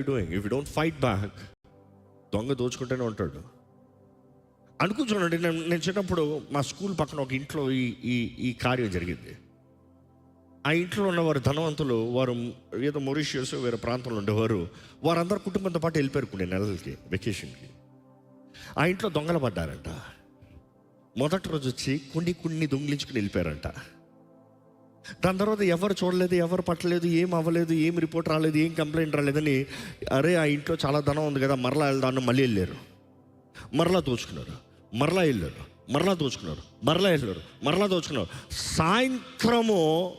Doing if you don't fight back దొంగ దోచుకుంటూనే ఉంటాడు. అనుకుంటున్నాండి నేను నేను చిన్నప్పుడు మా స్కూల్ పక్కన ఒక ఇంట్లో ఈ ఈ ఈ కార్యం జరిగింది. ఆ ఇంట్లో ఉన్న వారు ధనవంతులు వారు ఏదో మొరీషియస్ వేరే ప్రాంతంలో ఉండేవారు. వారందరూ కుటుంబంతో పాటు వెళ్ళిపోయారు కొన్ని నెలలకి వెకేషన్కి ఆ ఇంట్లో దొంగలు పడ్డారంట. మొదటి రోజు వచ్చి కొన్ని కొన్ని దొంగిలించుకుని వెళ్ళిపోయారంట. దాని తర్వాత ఎవరు చూడలేదు ఎవరు పట్టలేదు ఏం అవ్వలేదు ఏం రిపోర్ట్ రాలేదు ఏం కంప్లైంట్ రాలేదని అరే ఆ ఇంట్లో చాలా ధనం ఉంది కదా మరలా వెళ్దాను మళ్ళీ వెళ్ళారు. మరలా దోచుకున్నారు. మరలా వెళ్ళారు. మరలా దోచుకున్నారు. మరలా వెళ్ళారు. మరలా దోచుకున్నారు. సాయంత్రము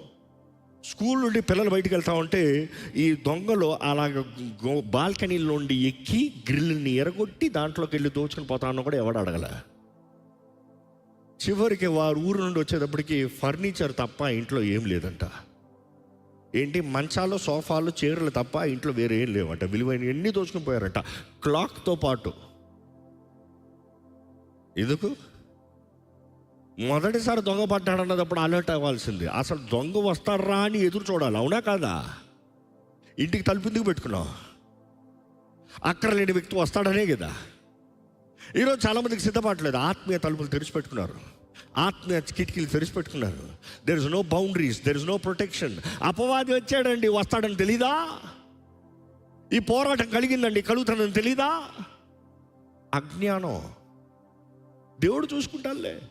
స్కూల్ నుండి పిల్లలు బయటికి వెళ్తా ఉంటే ఈ దొంగలు అలాగ బాల్కనీలో నుండి ఎక్కి గ్రిల్ని ఎరగొట్టి దాంట్లోకి వెళ్ళి దోచుకుని పోతానో కూడా ఎవడు అడగలే. చివరికి వారు ఊరు నుండి వచ్చేటప్పటికి ఫర్నిచర్ తప్ప ఇంట్లో ఏం లేదంట. ఏంటి? మంచాలు సోఫాలు చీరలు తప్ప ఇంట్లో వేరే ఏం లేవంట. విలువైన ఎన్ని దోచుకుని పోయారంట. క్లాక్తో పాటు. ఎందుకు? మొదటిసారి దొంగ పడ్డాడన్నప్పుడు అలర్ట్ అవ్వాల్సింది. అసలు దొంగ వస్తారా అని ఎదురు చూడాలి. అవునా కాదా? ఇంటికి తలుపు ఎందుకు పెట్టుకున్నావు? అక్కడ లేని వ్యక్తి వస్తాడనే కదా. ఈరోజు చాలామందికి సిద్ధపడలేదు ఆత్మీయ తలుపులు తెరిచిపెట్టుకున్నారు. ఆత్మీయ కిటికీలు తెరిచిపెట్టుకున్నారు. There is no boundaries there is no protection అపవాది వచ్చాడండి వస్తాడని తెలీదా? ఈ పోరాటం కలిగిందండి కలుగుతానని తెలీదా? అజ్ఞానం. దేవుడు చూసుకుంటాడులే.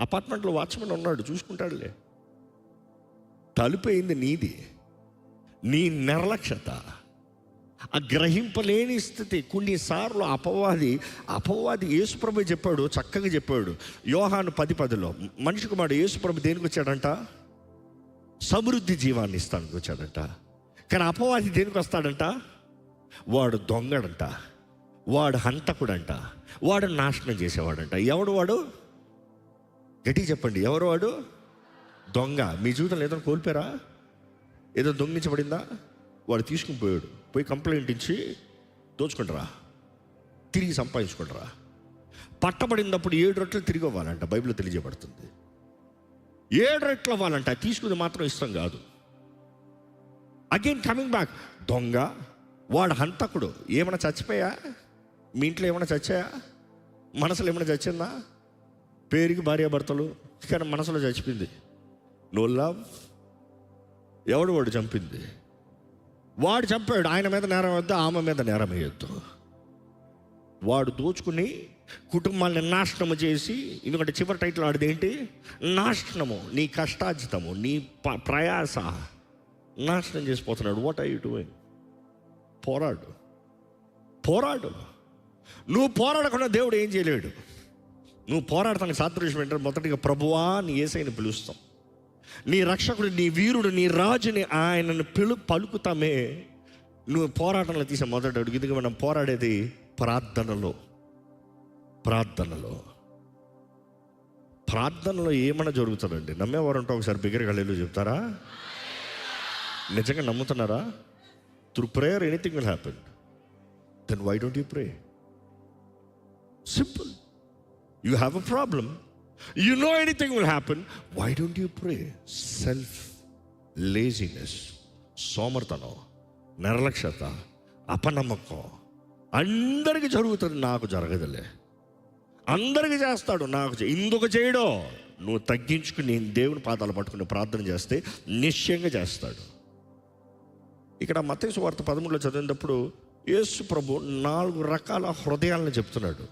అపార్ట్మెంట్లో వాచ్మెన్ ఉన్నాడు చూసుకుంటాడులే. తలుపైంది నీది. నీ నిర్లక్ష్యత. ఆ గ్రహింపలేని స్థితి. కొన్నిసార్లు అపవాది అపవాది యేసుప్రభు చెప్పాడు చక్కగా చెప్పాడు. యోహాను పది పదిలో మనిషి కుమారుడు యేసుప్రభు దేనికి వచ్చాడంట? సమృద్ధి జీవాన్ని ఇస్తానికి వచ్చాడంట. కానీ అపవాది దేనికి వస్తాడంట? వాడు దొంగడంట. వాడు హంతకుడంట. వాడు నాశనం చేసేవాడంట. ఎవడు వాడు? గట్టి చెప్పండి. ఎవరు వాడు? దొంగ. మీ జీవితంలో ఏదైనా కోల్పోయారా? ఏదో దొంగించబడిందా వాడు తీసుకుని పోయాడు పోయి కంప్లైంట్ ఇచ్చి దోచుకుంటారా? తిరిగి సంపాదించుకుంటారా? పట్టబడినప్పుడు ఏడు రెట్లు తిరిగి అవ్వాలంట బైబిల్లో తెలియజేయబడుతుంది. ఏడు రెట్లు అవ్వాలంట తీసుకుని మాత్రం ఇష్టం కాదు. అగైన్ కమింగ్ బ్యాక్ దొంగ వాడు హంతకుడు. ఏమైనా చచ్చిపోయా? మీ ఇంట్లో ఏమైనా చచ్చాయా? మనసులో ఏమైనా చచ్చిందా? పేరుకి భార్యాభర్తలు కానీ మనసులో చచ్చిపోయింది. నో లవ్ ఎవడు వాడు చంపింది? వాడు చంపాడు ఆయన మీద నేరం వద్దు ఆమె మీద నేరం వేయొద్దు. వాడు దోచుకుని కుటుంబాన్ని నాశనము చేసి ఎందుకంటే చివరి టైటిల్ ఆడిది ఏంటి? నాశనము నీ కష్టార్జితము నీ ప- ప్రయాస. నాశనం చేసిపోతున్నాడు. వాట్ ఐ యూ డూయింగ్ పోరాడు. పోరాడు. నువ్వు పోరాడకుండా దేవుడు ఏం చేయలేడు. నువ్వు పోరాడతానికి సాదృశ్యం ఏంటంటే మొదటిగా ప్రభువా నీ ఏసైని పిలుస్తాం. నీ రక్షకుడు నీ వీరుడు నీ రాజుని ఆయనను పిలు పలుకుతామే. నువ్వు పోరాటంలో తీసే మొదటి అడుగు. ఇదిగా మనం పోరాడేది ప్రార్థనలో. ప్రార్థనలో. ప్రార్థనలో ఏమైనా జరుగుతుందండి? నమ్మేవారు ఉంటే ఒకసారి బిగ్గరగా లేదు చెప్తారా? నిజంగా నమ్ముతున్నారా? Through prayer anything will happen then why don't you pray simple you have a problem you know anything will happen why don't you pray self laziness సోమర్తనం నిర్లక్ష్యత అపనమ్మకం అందరికీ జరుగుతుంది నాకు జరగదులే అందరికీ చేస్తాడు నాకు ఇందుకు చేయడో నువ్వు తగ్గించుకుని నేను దేవుని పాదాలు పట్టుకుని ప్రార్థన చేస్తే నిశ్చయంగా చేస్తాడు ఇక్కడ మతేశ్వార్త పదమూడులో చదివినప్పుడు యేసు ప్రభు నాలుగు రకాల హృదయాలను చెప్తున్నాడు.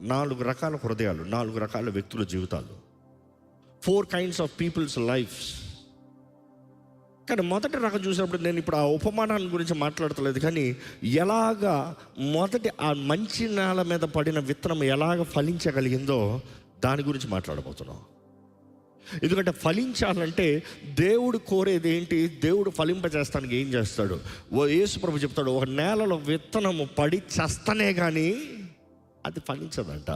నాలుగు రకాల హృదయాలు నాలుగు రకాల వ్యక్తుల జీవితాలు. Four kinds of peoples lifes కానీ మొదటి రకం చూసినప్పుడు నేను ఇప్పుడు ఆ ఉపమానాన్ని గురించి మాట్లాడతలేదు కానీ ఎలాగా మొదటి ఆ మంచి నేల మీద పడిన విత్తనం ఎలాగ ఫలించగలిగిందో దాని గురించి మాట్లాడబోతున్నాం. ఎందుకంటే ఫలించాలంటే దేవుడు కోరేది ఏంటి? దేవుడు ఫలింపజేస్తానికి ఏం చేస్తాడు? ఓ యేసు ప్రభు చెప్తాడు ఒక నేలలో విత్తనము పడి చేస్తనే కానీ అది ఫలించదంట.